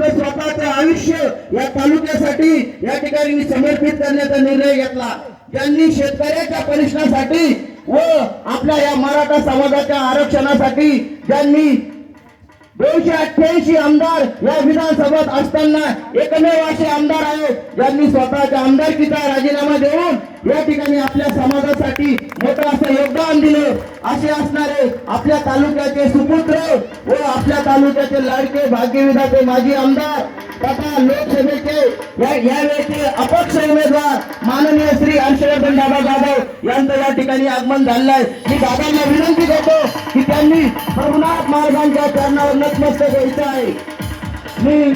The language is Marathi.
आपलं स्वतःचं आयुष्य या तालुक्यासाठी या ठिकाणी मी समर्पित करण्याचा निर्णय घेतला. ज्यांनी शेतकऱ्याच्या परिश्रमासाठी व आपल्या या मराठा समाजाच्या आरक्षणासाठी ज्यांनी दोनशे अठ्ठ्याऐंशी आमदार या विधानसभेत असताना एकमेव असे आमदार आहेत ज्यांनी स्वतःच्या आमदारकीचा राजीनामा देऊन या ठिकाणी आपल्या समाजासाठी मोठं असं योगदान दिलं. असे असणारे आपल्या तालुक्याचे सुपुत्र व आपल्या तालुक्याचे लाडके भाग्यविधाचे माजी आमदार तथा लोकसभेचे या यावेळेचे अपक्ष उमेदवार माननीय श्री हर्षवर्धन दादा जाधव यांचं या ठिकाणी आगमन झालेलं आहे मी दादांना विनंती करतो की त्यांनी रघुनाथ महाराजांच्या चरणावर नतमस्तक व्हायचं आहे. मी